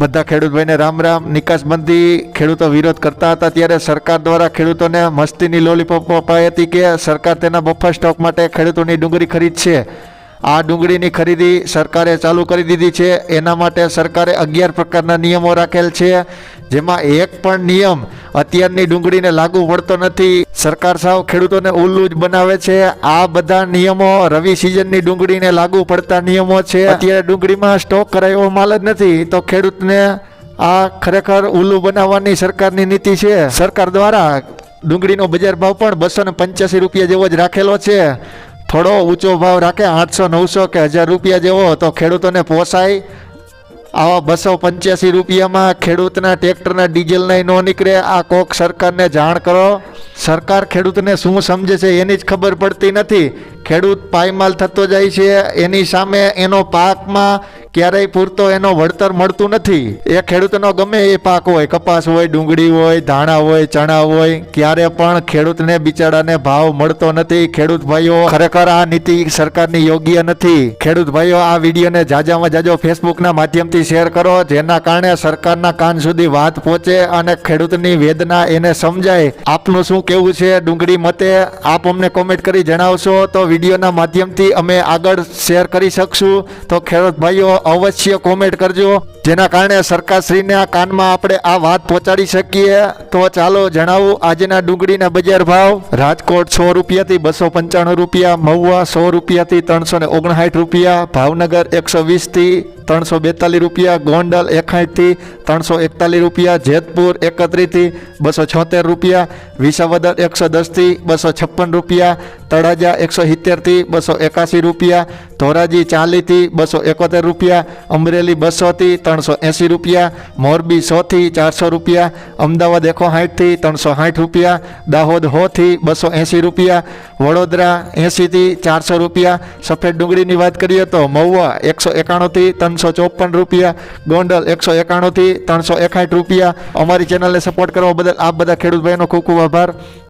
બધા ખેડૂતભાઈને રામ રામ, નિકાસબંધી ખેડૂતો વિરોધ કરતા હતા ત્યારે સરકાર દ્વારા ખેડૂતોને મસ્તીની લોલીપોપ અપાઈ હતી કે સરકાર તેના બફર સ્ટોક માટે ખેડૂતોની ડુંગળી ખરીદશે આ ડુંગળીની ખરીદી સરકારે ચાલુ કરી દીધી છે. એના માટે સરકારે અગિયાર પ્રકારના નિયમો રાખેલ છે. જેમાં એક પણ નિયમ અત્યારની ડુંગળીને લાગુ પડતો નથી. સરકાર સાવ ખેડૂતોને ઉલ્લુ જ બનાવે છે. આ બધા નિયમો રવિ સિઝનની ડુંગળીને લાગુ પડતા નિયમો છે. અત્યારે ડુંગળીમાં સ્ટોક કરાય માલ જ નથી, તો ખેડૂતને આ ખરેખર ઉલ્લુ બનાવવાની સરકારની નીતિ છે. સરકાર દ્વારા ડુંગળીનો બજાર ભાવ પણ બસો ને પંચ્યાસી રૂપિયા જેવો જ રાખેલો છે. થોડો ઊંચો ભાવ રાખે આઠસો નવસો કે હજાર રૂપિયા જેવો, તો ખેડૂતોને પોસાય. આવા બસો પંચ્યાસી રૂપિયામાં ખેડૂતના ટ્રેક્ટરના ડીઝલના ન નીકળે. આ કોક સરકારને જાણ કરો. સરકાર ખેડૂતને શું સમજે છે એની જ ખબર પડતી નથી. ખેડૂત પાયમાલ થતો જાય છે. એની સામે એનો પાકમાં ક્યારેય પૂરતો એનો વળતર મળતું નથી. એ ખેડૂતનો ગમે એ પાક હોય, કપાસ હોય, ડુંગળી હોય, ધાણા હોય, ચણા હોય, ક્યારે પણ ખેડૂતને બિચારાને ભાવ મળતો નથી. ખેડૂત ભાઈઓ, ખરેખર આ નીતિ સરકારની યોગ્ય નથી. ખેડૂત ભાઈઓ, આ વિડીયોને જાજામાં જાજો ફેસબુકના માધ્યમથી શેર કરો, જેના કારણે સરકારના કાન સુધી વાત પહોંચે અને ખેડૂતની વેદના એને સમજાય. આપનું શું કેવું છે? ડુંગળી મતે આપ અમને કોમેન્ટ કરી જણાવશો તો વિડીયોના માધ્યમથી અમે આગળ શેર કરી શકશું. તો ખેડૂત ભાઈઓ અવશ્ય કોમેન્ટ કરજો. જેના કારણે સરકારશ્રીને આ કાનમાં આપણે આ વાત પહોંચાડી શકીએ. તો ચાલો જણાવું, આજના ડુંગળીના બજાર ભાવ. રાજકોટ સો રૂપિયાથી બસો પંચાણું રૂપિયા, મહુવા સો રૂપિયાથી ત્રણસો ને ઓગણસાઠ રૂપિયા, ભાવનગર એકસો વીસથી ત્રણસો બેતાલીસ રૂપિયા, ગોંડલ એકાઠથી ત્રણસો એકતાલીસ રૂપિયા, જેતપુર એકત્રીસથી બસો છોતેર રૂપિયા, વિસાવદર એકસો દસથી બસો છપ્પન રૂપિયા, તળાજા એકસો સિત્તેરથી બસો એકાસી રૂપિયા, ધોરાજી ચાલીસથી બસો એકોતેર રૂપિયા, અમરેલી બસોથી ત્રણસો એંસી રૂપિયા, મોરબી સોથી ચારસો રૂપિયા, અમદાવાદ એકો સાઠથી ત્રણસો સાઠ રૂપિયા, દાહોદ હોથી બસો એંસી રૂપિયા, વડોદરા એંસીથી ચારસો રૂપિયા. સફેદ ડુંગળીની વાત કરીએ તો મહુવા એકસો એકાણુંથી ત્રણસો ચોપન રૂપિયા, ગોંડલ એકસો એકાણુંથી ત્રણસો એકાઠ રૂપિયા. અમારી ચેનલને સપોર્ટ કરવા બદલ આપ બધા ખેડૂત ભાઈનો ખૂબ ખૂબ આભાર.